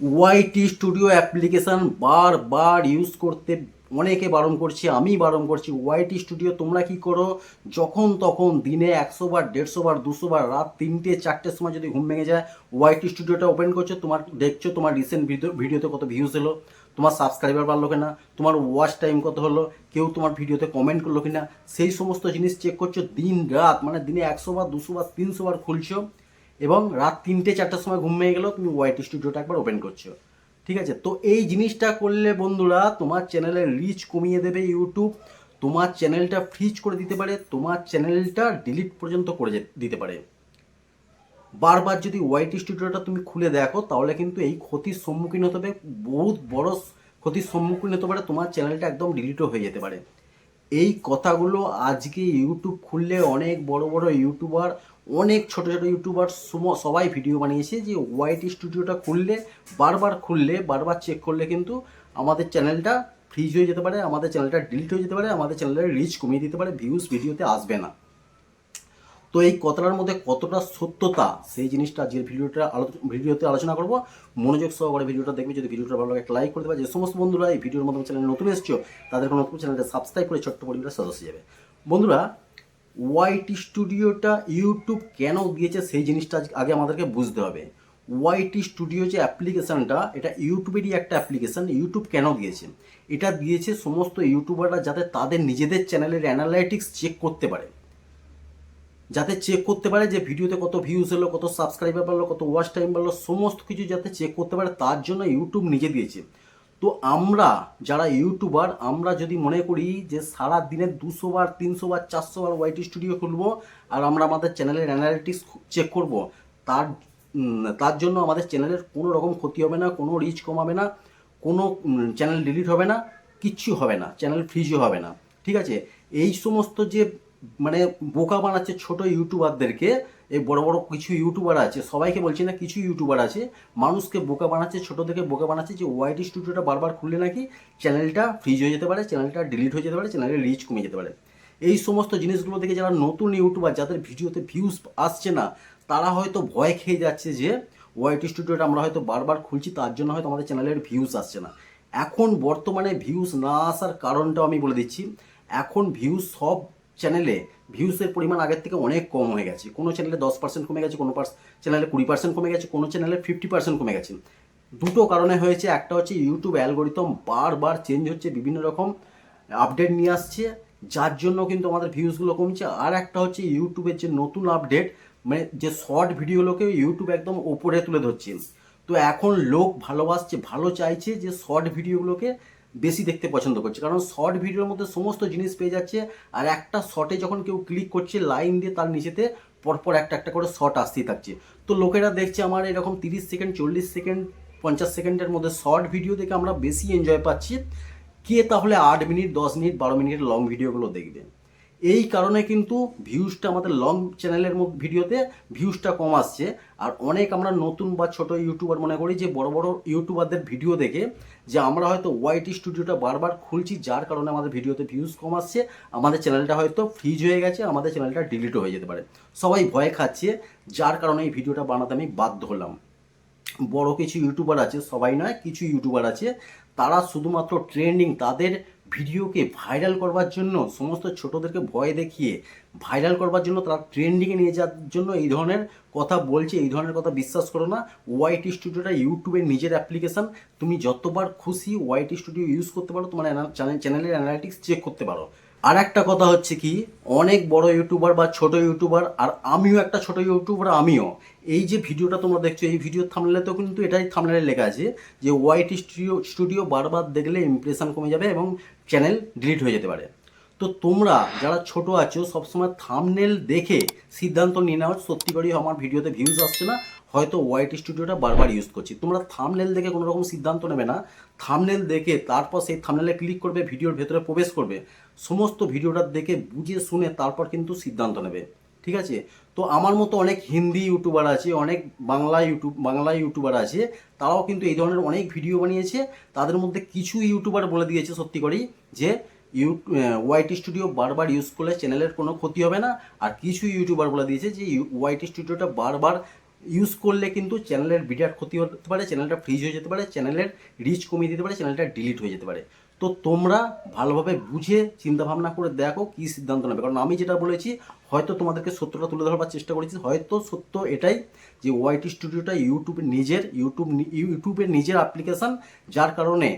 ওয়াইটি studio application বারবার use করতে অনেকে বারণ করছে, আমি বারণ করছি ওয়াইটি স্টুডিও তোমরা কি করো? যখন তখন দিনে একশো বার, দেড়শো বার, দুশো বার, রাত তিনটে, চারটের সময় যদি ঘুম ভেঙে যায় ওয়াইটি স্টুডিওটা ওপেন করছ, তোমার দেখছ তোমার রিসেন্ট ভিডিও ভিডিওতে কত ভিউজ এলো, তোমার সাবস্ক্রাইবার বাড়লো কিনা, তোমার ওয়াচ টাইম কত হলো, কেউ তোমার ভিডিওতে কমেন্ট করল কিনা, সেই সমস্ত জিনিস চেক করছ, দিন, রাত মানে দিনে একশো বার, দুশো বার, তিনশো বার খুলছো এবং রাত তিনটে, চারটার সময় ঘুম ভেঙে গেলেও তুমি ওয়াইটি স্টুডিওটা একবার ওপেন করছ। ঠিক আছে? তো এই জিনিসটা করলে বন্ধুরা, তোমার চ্যানেলের রিচ কমিয়ে দেবে ইউটিউব তোমার চ্যানেলটা ফ্রিজ করে দিতে পারে, তোমার চ্যানেলটা ডিলিট পর্যন্ত করে দিতে পারে। বারবার যদি ওয়াইটি স্টুডিওটা তুমি খুলে দেখো, তাহলে কিন্তু এই ক্ষতির সম্মুখীন হতে হবে, বহুত বড় ক্ষতির সম্মুখীন হতে পারে তোমার চ্যানেলটা একদম ডিলিটও হয়ে যেতে পারে। এই কথাগুলো আজকে ইউটিউব খুললে অনেক বড় বড় ইউটিউবার অনেক ছোট ছোট ইউটিউবার সবাই ভিডিও বানিয়েছে যে ওয়াইটি স্টুডিওটা খুললে, বারবার খুললে, বারবার চেক করলে কিন্তু আমাদের চ্যানেলটা ফ্রিজ হয়ে যেতে পারে, আমাদের চ্যানেলটা ডিলিট হয়ে যেতে পারে, আমাদের চ্যানেলের রিচ কমিয়ে দিতে পারে ভিউস ভিডিওতে আসবে না। তো এই কথাটার মধ্যে কতটা সত্যতা, সেই জিনিসটা যে ভিডিওটা ভিডিওতে আলোচনা করব, মনোযোগ সহকারে ভিডিওটা দেখবে। যদি ভিডিওটা ভালো লাগে লাইক করে দেবে। যে সমস্ত বন্ধুরা এই ভিডিওর মাধ্যমে চ্যানেলে নতুন এসছো তাদের কোনো নতুন চ্যানেলটা সাবস্ক্রাইব করে ছোট্ট পরিবারের সদস্য যাবে বন্ধুরা ওয়াইটি স্টুডিওটা ইউটিউব কেন দিয়েছে, সেই জিনিসটা আগে আমাদেরকে বুঝতে হবে। ওয়াইটি স্টুডিও যে অ্যাপ্লিকেশনটা এটা ইউটিউবেরই একটা অ্যাপ্লিকেশান ইউটিউব কেন দিয়েছে? এটা দিয়েছে সমস্ত ইউটিউবাররা যাতে তাদের নিজেদের চ্যানেলের অ্যানালাইটিক্স চেক করতে পারে। যাতে চেক করতে পারে যে ভিডিওতে কত ভিউজ এলো, কত সাবস্ক্রাইবার বাড়লো, কত ওয়াচ টাইম বাড়লো, সমস্ত কিছু যাতে চেক করতে পারে, তার জন্য ইউটিউব নিজে দিয়েছে। তো আমরা যারা ইউটিউবার আমরা যদি মনে করি যে সারা দিনে দুশো বার, তিনশো বার, চারশো বার ওয়াইটি স্টুডিও খুলবো, আর আমরা আমাদের চ্যানেলের অ্যানালিটিক্স চেক করব, তার তার জন্য আমাদের চ্যানেলের কোনো রকম ক্ষতি হবে না, কোনো রিচ কমাবে না, কোনো চ্যানেল ডিলিট হবে না, কিচ্ছু হবে না চ্যানেল ফ্রিজও হবে না। ঠিক আছে? এই সমস্ত যে মানে বোকা বানাচ্ছে ছোট ইউটিউবারদেরকে এই বড় বড় কিছু ইউটিউবার আছে, সবাইকে বলছি না কিছু ইউটিউবার আছে, মানুষকে বোকা বানাচ্ছে, ছোট থেকে বোকা বানাচ্ছে যে ওয়াইটি স্টুডিওটা বারবার খুললে নাকি চ্যানেলটা ফ্রিজ হয়ে যেতে পারে, চ্যানেলটা ডিলিট হয়ে যেতে পারে, চ্যানেলের রিচ কমে যেতে পারে। এই সমস্ত জিনিসগুলো থেকে যারা নতুন ইউটিউবার, যাদের ভিডিওতে ভিউজ আসছে না, তারা হয়তো ভয় খেয়ে যাচ্ছে যে ওয়াইটি স্টুডিওটা আমরা হয়তো বারবার খুলছি, তার জন্য হয়তো আমাদের চ্যানেলের ভিউজ আসছে না। এখন বর্তমানে ভিউজ না আসার কারণটাও আমি বলে দিচ্ছি। এখন ভিউজ সব চ্যানেলে ভিউসের পরিমাণ আগের থেকে অনেক কম হয়ে গেছে। কোনো চ্যানেলে দশ পার্সেন্ট কমে গেছে, কোনো চ্যানেলে কুড়ি পার্সেন্ট কমে গেছে, কোনো চ্যানেলে ফিফটি পার্সেন্ট কমে গেছে। দুটো কারণে হয়েছে। একটা হচ্ছে ইউটিউব অ্যালগোরিতম বারবার চেঞ্জ হচ্ছে, বিভিন্ন রকম আপডেট নিয়ে আসছে, যার জন্য কিন্তু আমাদের ভিউজগুলো কমছে। আর একটা হচ্ছে ইউটিউবের যে নতুন আপডেট মানে যে শর্ট ভিডিওগুলোকে ইউটিউব একদম ওপরে তুলে ধরছে। তো এখন লোক ভালোবাসছে, ভালো চাইছে যে শর্ট ভিডিওগুলোকে বেশি দেখতে পছন্দ করছে। কারণ শর্ট ভিডিওর মধ্যে সমস্ত জিনিস পেয়ে যাচ্ছে আর একটা শর্টে যখন কেউ ক্লিক করছে লাইন দিয়ে তার নিচেতে পরপর একটা একটা করে শর্ট আসতেই থাকছে। তো লোকেরা দেখছে আমার এরকম তিরিশ সেকেন্ড চল্লিশ সেকেন্ড পঞ্চাশ সেকেন্ডের মধ্যে শর্ট ভিডিও দেখে আমরা বেশি এনজয় পাচ্ছি। কে তাহলে আট মিনিট দশ মিনিট বারো মিনিটের লং ভিডিওগুলো দেখবে? এই কারণে কিন্তু ভিউজটা আমাদের লং চ্যানেলের ভিডিওতে ভিউজটা কম আসছে। আর অনেক আমরা নতুন বা ছোট ইউটিউবার মনে করি যে, বড় বড় ইউটিউবারদের ভিডিও দেখে যে, আমরা হয়তো ওয়াইটি স্টুডিওটা বারবার খুলছি, যার কারণে আমাদের ভিডিওতে ভিউজ কম আসছে। আমাদের চ্যানেলটা হয়তো ফ্রিজ হয়ে গেছে, আমাদের চ্যানেলটা ডিলিটও হয়ে যেতে পারে। সবাই ভয় খাচ্ছে, যার কারণে এই ভিডিওটা বানাতে আমি বাধ্য হলাম। বড় কিছু ইউটিউবার আছে, সবাই নয়, কিছু ইউটিউবার আছে, তারা শুধুমাত্র ট্রেন্ডিং তাদের ভিডিওকে ভাইরাল করবার জন্য, সমস্ত ছোটদেরকে ভয় দেখিয়ে ভাইরাল করবার জন্য তারা ট্রেন্ডিংয়ে নিয়ে যাওয়ার জন্য এই ধরনের কথা বলছে, এই ধরনের কথা বিশ্বাস করো না। ওয়াইটি স্টুডিওটা ইউটিউবের নিজের অ্যাপ্লিকেশান তুমি যতবার খুশি ওয়াইটি স্টুডিও ইউজ করতে পারো, তোমার চ্যানেল চ্যানেলের অ্যানালিটিক্স চেক করতে পারো। আর একটা কথা হচ্ছে কি, অনেক বড় ইউটিউবার বা ছোট ইউটিউবার, আর আমিও একটা ছোট ইউটিউবার, আমিও। এই যে ভিডিওটা তোমরা দেখছ, এই ভিডিও থামলেতেও কিন্তু এটাই থামলে লেখা আছে যে ওয়াইটি স্টুডিও স্টুডিও বারবার দেখলে ইমপ্রেশন কমে যাবে এবং চ্যানেল ডিলিট হয়ে যেতে পারে। তো তোমরা যারা ছোট আছো, সবসময় থামনেল দেখে সিদ্ধান্ত নিয়ে নেওয়া সত্যি করেই আমার ভিডিওতে ভিউজ আসছে না। হয়তো ওয়াইটি স্টুডিওটা বারবার ইউজ করছি। তোমরা থামনেল দেখে কোনো রকম সিদ্ধান্ত নেবে না। থামনেল দেখে, তারপর সেই থামনেলে ক্লিক করবে, ভিডিওর ভেতরে প্রবেশ করবে। সমস্ত ভিডিওটা দেখে, বুঝে, শুনে তারপর কিন্তু সিদ্ধান্ত নেবে। ঠিক আছে? তো আমার মতো অনেক হিন্দি ইউটিউবার আছে, অনেক বাংলা ইউটিউব বাংলা ইউটিউবার আছে, তারাও কিন্তু এই ধরনের অনেক ভিডিও বানিয়েছে। তাদের মধ্যে কিছু ইউটিউবার বলে দিয়েছে সত্যি করেই যে, ইউ ওয়াইটি স্টুডিও বারবার ইউজ করলে চ্যানেলের কোনো ক্ষতি হবে না। আর কিছু ইউটিউবার বলে দিয়েছে যে ওয়াইটি স্টুডিওটা বারবার ইউজ করলে কিন্তু চ্যানেলের বিরাট ক্ষতি হতে পারে চ্যানেলটা ফ্রিজ হয়ে যেতে পারে চ্যানেলের রিচ কমিয়ে দিতে পারে চ্যানেলটা ডিলিট হয়ে যেতে পারে। তো তোমরা ভালোভাবে বুঝে চিন্তা ভাবনা করে দেখো কী সিদ্ধান্ত নেবে। কারণ আমি যেটা বলেছি, হয়তো তোমাদেরকে সত্যটা তুলে ধরবার চেষ্টা করেছি, হয়তো সত্য এটাই যে ওয়াইটি স্টুডিওটা ইউটিউবের নিজের ইউটিউব ইউটিউবের নিজের অ্যাপ্লিকেশান যার কারণে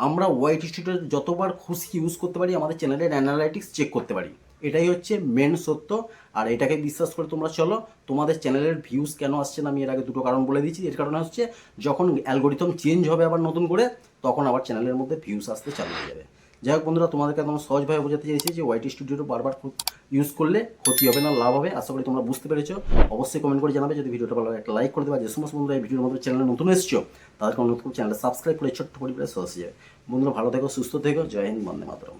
আমরা ওয়াইটি স্টুডিও যতবার খুশি ইউজ করতে পারি, আমাদের চ্যানেলের অ্যানালাইটিক্স চেক করতে পারি। এটাই হচ্ছে মেন সত্য। আর এটাকে বিশ্বাস করে তোমরা চলো, তোমাদের চ্যানেলের ভিউজ কেন আসছে না আমি এর আগে দুটো কারণ বলে দিয়েছি। এর কারণে হচ্ছে, যখন অ্যালগোরিথম চেঞ্জ হবে আবার নতুন করে, তখন আবার চ্যানেলের মধ্যে ভিউজ আসতে চালু হয়ে যাবে। যাই হোক বন্ধুরা, তোমাদেরকে একদম সহজভাবে বোঝাতে চাইছি যে ওয়াইটি স্টুডিওটা বারবার ইউজ করলে ক্ষতি হবে না, লাভ হবে। আশা করি তোমরা বুঝতে পেরেছ। অবশ্যই কমেন্ট করে জানাবে, যদি ভিডিওটা ভালো একটা লাইক করে দেবা। যে সমস্ত বন্ধুরা এই ভিডিওর মধ্যে চ্যানেলে নতুন এসেছ, তাদেরকে অনুরোধ করছি চ্যানেলটা সাবস্ক্রাইব করে ছোট্ট পরিবারে সহজ যাবে। বন্ধুরা, ভালো থেকো, সুস্থ থেকো। জয় হিন্দ, বন্দে মাতরম।